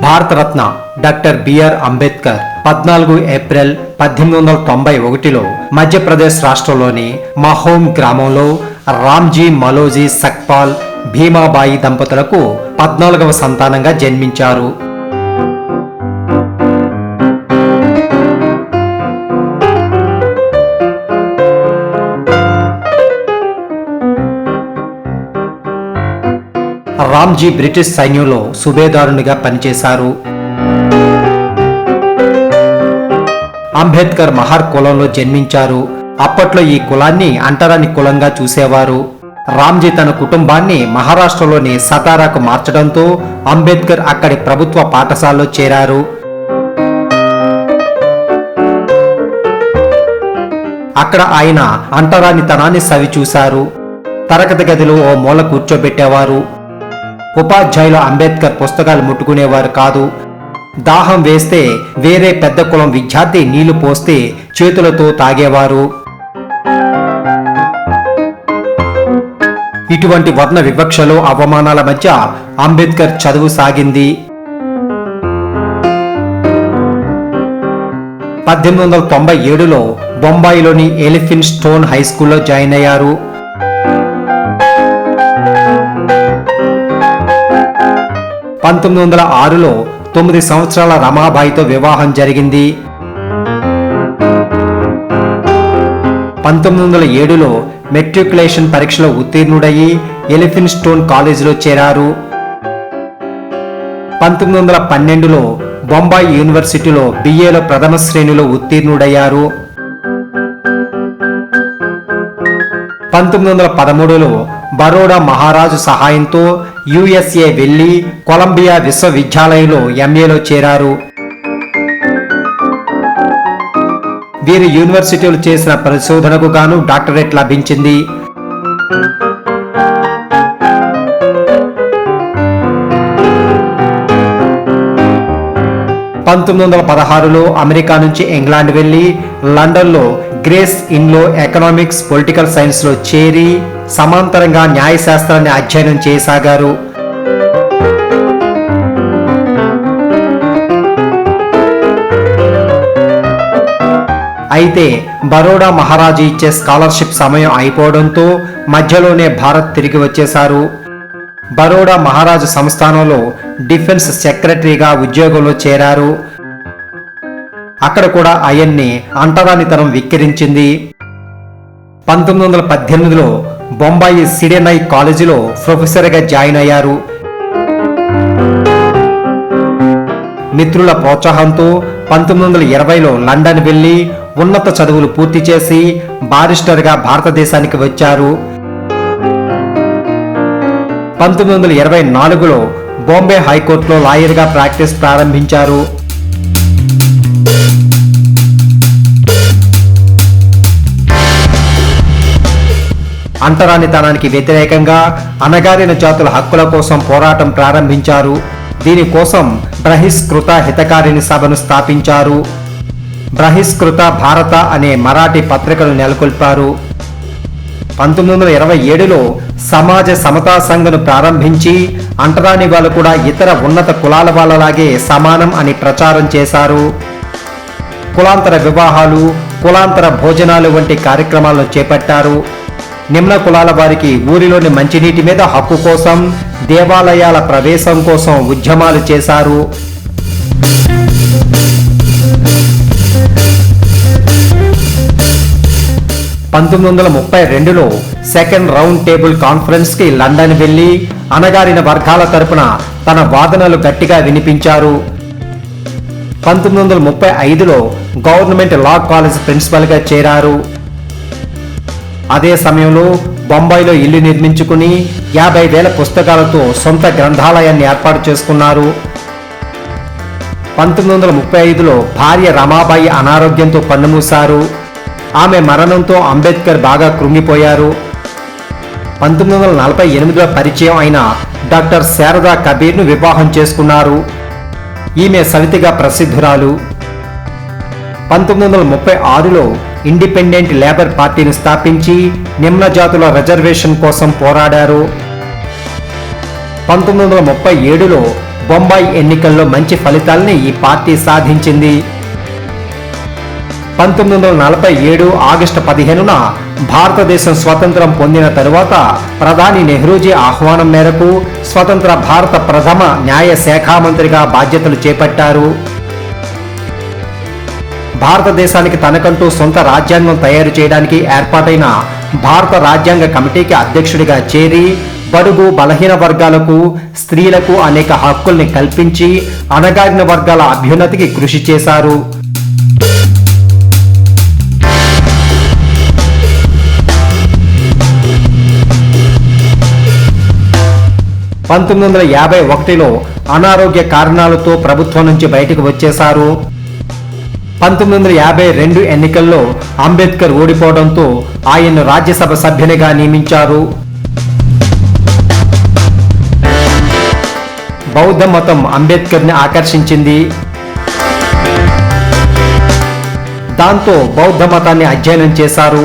Bharat Ratna doctor BR Ambedkar పద్నాలుగు April పద్దెనిమిది వందల తొంభై ఒకటిలో మధ్యప్రదేశ్ రాష్ట్రంలోని మహోమ్ గ్రామంలో రామ్జీ మలోజీ సక్పాల్ భీమాబాయి దంపతులకు పద్నాలుగవ సంతానంగా జన్మించారు. రామ్జీ బ్రిటిష్ సైన్యంలో సుబేదారునిగా పనిచేశారు. అంబేద్కర్ మహార్ కులంలో జన్మించారు. అప్పట్లో ఈ కులాన్ని అంటరాని కులంగా చూసేవారు. రామ్జీ తన కుటుంబాన్ని మహారాష్ట్రలోని సతారాకు మార్చడంతో అంబేద్కర్ అక్కడి ప్రభుత్వ పాఠశాలలో చేరారు. అక్కడ ఆయన అంటరానితనాన్ని సవిచూశారు. తరగతి గదిలో ఓ మూల కూర్చోబెట్టేవారు. ఉపాధ్యాయులు అంబేద్కర్ పుస్తకాలు ముట్టుకునేవారు కాదు. దాహం వేస్తే వేరే పెద్ద కులం విద్యార్థి నీళ్ళు పోస్తే చేతులతో తాగేవారు. ఇటువంటి వర్ణ వివక్షలు అవమానాల మధ్య అంబేద్కర్ చదువు సాగింది. పద్దెనిమిది వందల తొంభై ఏడులో బొంబాయిలోని ఎలిఫిన్ స్టోన్ హై స్కూల్లో జాయిన్ అయ్యారు. పంతొమ్మిది వందల ఆరులో తొమ్మిది సంవత్సరాల రమాబాయితో వివాహం జరిగింది. పంతొమ్మిది వందల ఏడులో మెట్రికులేషన్ పరీక్షలో ఉత్తీర్ణుడయ్యి ఎలిఫిన్ స్టోన్ కాలేజీలో చేరారు. పంతొమ్మిది వందల పన్నెండులో బొంబాయి యూనివర్సిటీలో బిఏలో ప్రథమ శ్రేణిలో ఉత్తీర్ణుడయ్యారు. పంతొమ్మిది వందల పదమూడులో బరోడా మహారాజు సహాయంతో యుఎస్ఏ వెళ్ళి కొలంబియా విశ్వవిద్యాలయంలో ఎంఏలో చేరారు. వీరు యూనివర్సిటీలు చేసిన పరిశోధనకు గాను డాక్టరేట్ లభించింది. పంతొమ్మిది వందల పదహారులో అమెరికా నుంచి ఇంగ్లాండ్ వెళ్ళి లండన్లో గ్రేస్ ఇన్లో ఎకనామిక్స్ పొలిటికల్ సైన్స్లో చేరి సమాంతరంగా న్యాయశాస్త్రాన్ని అధ్యయనం చేయసాగారు. అయితే బరోడా మహారాజు ఇచ్చే స్కాలర్షిప్ సమయం అయిపోవడంతో మధ్యలోనే భారత్ తిరిగి వచ్చేశారు. బరోడా మహారాజు సంస్థానంలో డిఫెన్స్ సెక్రటరీగా ఉద్యోగంలో చేరారు. అక్కడ కూడా ఆయన్ని అంటరానితనం విక్కిరించింది. పంతొమ్మిది వందల పద్దెనిమిదిలో బొంబాయి సిడెనై కాలేజీలో ప్రొఫెసర్గా జాయిన్ అయ్యారు. మిత్రుల ప్రోత్సాహంతో పంతొమ్మిది వందల ఇరవైలో లండన్ వెళ్ళి ఉన్నత చదువులు పూర్తి చేసి బారిస్టర్గా భారతదేశానికి వచ్చారు. పంతొమ్మిది వందల ఇరవై నాలుగులో బాంబే హైకోర్టులో లాయర్గా ప్రాక్టీస్ ప్రారంభించారు. అంటరానితనానికి వ్యతిరేకంగా అణగారిన జాతుల హక్కుల కోసం పోరాటం ప్రారంభించారు. దీనికోసం బహిష్కృత హితకారిణి సభను స్థాపించారు. బహిష్కృత భారత అనే మరాఠీ పత్రికను నెలకొల్పారు. పంతొమ్మిది వందల ఇరవై ఏడులో సమాజ సమతా సంఘను ప్రారంభించి అంటరాని వాళ్ళు కూడా ఇతర ఉన్నత కులాల వాళ్ళలాగే సమానం అని ప్రచారం చేశారు. కులాంతర వివాహాలు కులాంతర భోజనాలు వంటి కార్యక్రమాలను చేపట్టారు. నిమ్న కులాల వారికి ఊరిలోని మంచినీటి మీద హక్కు కోసం దేవాలయాల ప్రవేశం కోసం ఉద్యమాలు చేశారు. పంతొమ్మిది వందల ముప్పై రెండులో సెకండ్ రౌండ్ టేబుల్ కాన్ఫరెన్స్కి లండన్ వెళ్ళి అణగారిన వర్గాల తరపున తన వాదనలు గట్టిగా వినిపించారు. పంతొమ్మిది వందల ముప్పై ఐదులో గవర్నమెంట్ లా కాలేజ్ ప్రిన్సిపల్గా చేరారు. అదే సమయంలో బొంబాయిలో ఇల్లు నిర్మించుకుని యాభై వేల పుస్తకాలతో సొంత గ్రంథాలయాన్ని ఏర్పాటు చేసుకున్నారు. పంతొమ్మిది వందల ముప్పై ఐదులో భార్య రమాబాయి అనారోగ్యంతో కన్నుమూశారు. ఆమె మరణంతో అంబేద్కర్ బాగా కృంగిపోయారు. పంతొమ్మిది వందల నలభై ఎనిమిదిలో పరిచయం అయిన డాక్టర్ శారదా కబీర్ను వివాహం చేసుకున్నారు. ఈమె సవితిగా ప్రసిద్ధురాలు. పంతొమ్మిది వందల ముప్పై ఆరులో ఇండిపెండెంట్ లేబర్ పార్టీని స్థాపించి నిమ్న జాతుల రిజర్వేషన్ కోసం పోరాడారు. పంతొమ్మిది వందల ముప్పై ఏడులో బొంబాయి ఎన్నికల్లో మంచి ఫలితాల్ని ఈ పార్టీ సాధించింది. పంతొమ్మిది వందల నలభై ఏడు ఆగస్టు పదిహేనున భారతదేశం స్వతంత్రం పొందిన తరువాత ప్రధాని నెహ్రూజీ ఆహ్వానం మేరకు స్వతంత్ర భారత ప్రథమ న్యాయ శాఖా మంత్రిగా బాధ్యతలు చేపట్టారు. భారతదేశానికి తనకంటూ సొంత రాజ్యాంగం తయారు చేయడానికి ఏర్పాటైన భారత రాజ్యాంగ కమిటీకి అధ్యక్షుడిగా చేరి బడుగు బలహీన వర్గాలకు స్త్రీలకు అనేక హక్కుల్ని కల్పించి అణగారిన వర్గాల అభ్యున్నతికి కృషి చేశారు. పంతొమ్మిది వందల యాభై ఒకటిలో అనారోగ్య కారణాలతో ప్రభుత్వం నుంచి బయటకు వచ్చేశారు. పంతొమ్మిది వందల యాభై రెండు ఎన్నికల్లో అంబేద్కర్ ఓడిపోవడంతో ఆయన్ను రాజ్యసభ సభ్యునిగా నియమించారు. బౌద్ధ మతం అంబేద్కర్ని ఆకర్షించింది. దాంతో బౌద్ధ మతాన్ని అధ్యయనం చేశారు.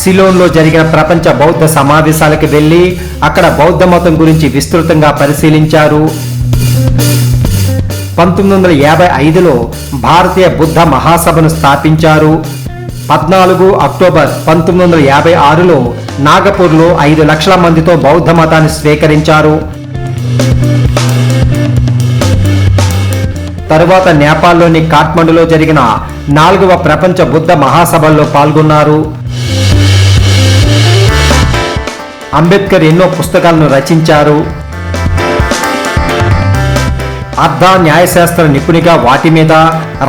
సిలోన్లో జరిగిన ప్రపంచ బౌద్ధ సమావేశాలకు వెళ్ళి అక్కడ బౌద్ధ మతం గురించి విస్తృతంగా పరిశీలించారు. పంతొమ్మిది వందల యాభై ఐదులో భారతీయ బుద్ధ మహాసభను స్థాపించారు. పద్నాలుగు అక్టోబర్ పంతొమ్మిది వందల యాభై ఆరులో నాగపూర్లో ఐదు లక్షల మందితో బౌద్ధ మతాన్ని స్వీకరించారు. తరువాత నేపాల్లోని కాఠ్మండులో జరిగిన నాలుగవ ప్రపంచ బుద్ధ మహాసభల్లో పాల్గొన్నారు. అంబేద్కర్ ఎన్నో పుస్తకాలను రచించారు. అర్ధ న్యాయశాస్త్ర నిపుణిగా వాటి మీద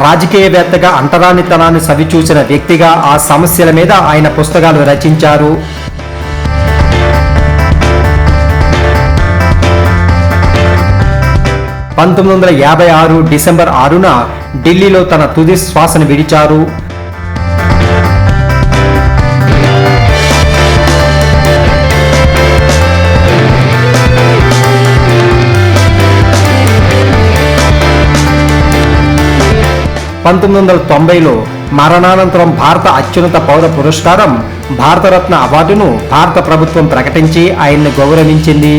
రాజకీయవేత్తగా అంటరానితనాన్ని సవిచూసిన వ్యక్తిగా ఆ సమస్యల మీద ఆయన పుస్తకాలు రచించారు. పంతొమ్మిది వందల యాభై ఆరు డిసెంబర్ ఆరున ఢిల్లీలో తన తుది శ్వాసను విడిచారు. పంతొమ్మిది వందల తొంభైలో మరణానంతరం భారత అత్యున్నత పౌర పురస్కారం భారతరత్న అవార్డును భారత ప్రభుత్వం ప్రకటించి ఆయన్ని గౌరవించింది.